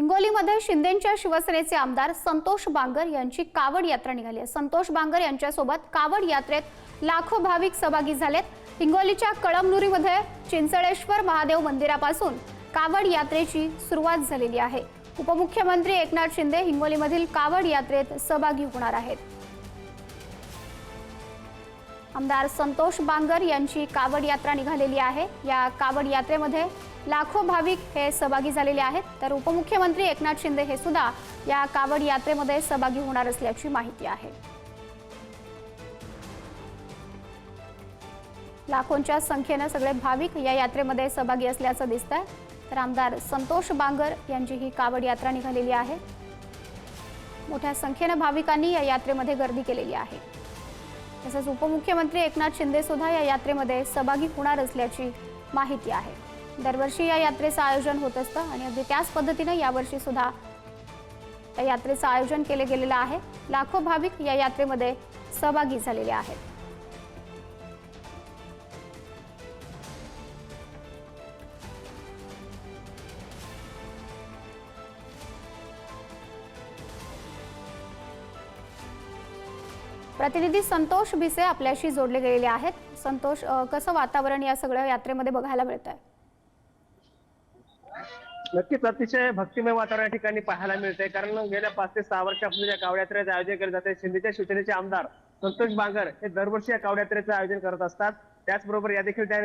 हिंगोलीमध्ये शिंदेच्या शिवसेनेचे आमदार संतोष बांगर यांची कावड यात्रा निघाली आहे. संतोष बांगर यांच्यासोबत कावड यात्रेत लाखो भाविक सहभागी झालेत. हिंगोलीच्या कळमनुरीमध्ये चिंचळेश्वर महादेव मंदिरापासून कावड यात्रेची सुरुवात झालेली आहे. उपमुख्यमंत्री एकनाथ शिंदे हिंगोलीमधील कावड यात्रेत सहभागी होणार आहेत. आमदार संतोष बांगर यांची कावड यात्रा निघालेली आहे. या कावड यात्रेमध्ये लाखो भाविक हे सहभागी झालेले आहेत. तर उपमुख्यमंत्री एकनाथ शिंदे हे सुद्धा या कावड यात्रेमध्ये सहभागी होणार असल्याची माहिती आहे. लाखोंच्या संख्येनं सगळे भाविक या यात्रेमध्ये सहभागी असल्याचं दिसतंय. तर आमदार संतोष बांगर यांची ही कावड यात्रा निघालेली आहे. मोठ्या संख्येनं भाविकांनी या यात्रेमध्ये गर्दी केलेली आहे. तसंच उपमुख्यमंत्री एकनाथ शिंदे सुद्धा या यात्रेमध्ये सहभागी होणार असल्याची माहिती आहे. दरवर्षी या यात्रेचं आयोजन होत असतं आणि अगदी त्याच पद्धतीनं यावर्षी सुद्धा या यात्रेचं आयोजन केले गेलेलं आहे. लाखो भाविक या यात्रेमध्ये सहभागी झालेले आहेत. प्रतिनिधी संतोष भिसे आपल्याशी जोडले गेलेले आहेत. संतोष कसं वातावरण या सगळ्या यात्रेमध्ये बघायला मिळत आहे नक्कीच. अतिशय भक्तिमय वातावरण या ठिकाणी पाहायला मिळतंय. कारण गेल्या पाच ते सहा वर्षापासून या कावडयात्रेचं आयोजन केले जाते. शिंदेच्या शिवसेनेचे आमदार संतोष बांगर हे दरवर्षी या कावडयात्रेचं आयोजन करत असतात. त्याचबरोबर या देखील त्या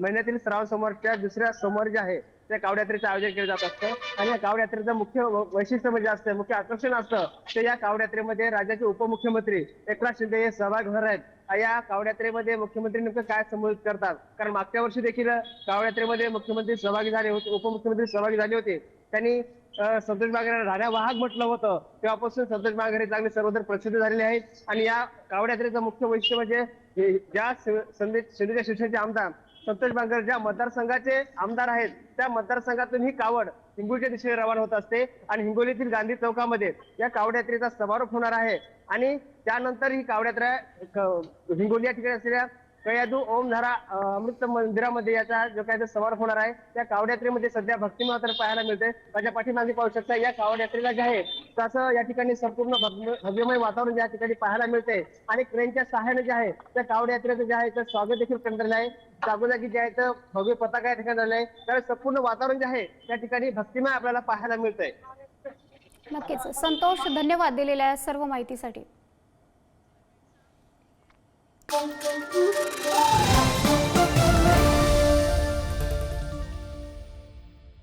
महिन्यातील श्रावण सोमवारच्या दुसऱ्या सोमवारी जे आहे त्या कावडयात्रेचं आयोजन केलं जात असतं. आणि या कावडयात्रेचं मुख्य वैशिष्ट्य म्हणजे असतं मुख्य आकर्षण असतं ते या कावडयात्रेमध्ये राज्याचे उपमुख्यमंत्री एकनाथ शिंदे हे सहभाग होणार आहेत या कावड्यात्रेमध्ये मुख्यमंत्री नेमकं काय संबोधित करतात? कारण मागच्या वर्षी देखील कावड्यात्रेमध्ये मुख्यमंत्री सहभागी झाले होते उपमुख्यमंत्री सहभागी झाले होते. त्यांनी संतोष बागरे राण्या वाहक म्हटलं होतं. तेव्हापासून संतोष बागरे हे चांगले सर्वत्र प्रसिद्ध झालेले आहेत आणि या कावडयात्रेचं मुख्य वैशिष्ट्य म्हणजे ज्या शिव- संदे- शिंदेच्या शिवसेनेचे आमदार संतोष बांगर ज्या मतदारसंघाचे आमदार आहेत त्या मतदारसंघातून ही कावड हिंगोलीच्या दिशेने रवाना होत असते आणि हिंगोलीतील गांधी चौकामध्ये या कावड यात्रेचा समारोप होणार आहे. आणि त्यानंतर ही कावड यात्रा हिंगोली या ठिकाणी असलेल्या कयादू ओमधारा अं, अमृत मंदिरामध्ये याचा जो काही समारोप होणार आहे त्या कावड यात्रेमध्ये सध्या भक्ती मात्र पाहायला मिळते माझ्या पाठीमागे पाहू शकता या कावड यात्रेला जे आहे तसं या ठिकाणी संपूर्ण भव्यमय वातावरण या ठिकाणी पाहायला मिळते आणि क्रेनच्या सहाय्याने जे आहे त्या कावड यात्रेचं जे आहे तर स्वागत देखील करण्यात आहे जागोजागी जे आहे तर भव्य पताका या ठिकाणी झालेला आहे तर संपूर्ण वातावरण जे आहे त्या ठिकाणी भक्तिमय आपल्याला पाहायला मिळतंय. नक्कीच. संतोष धन्यवाद दिलेल्या सर्व माहितीसाठी. Bom, bom, bom, bom.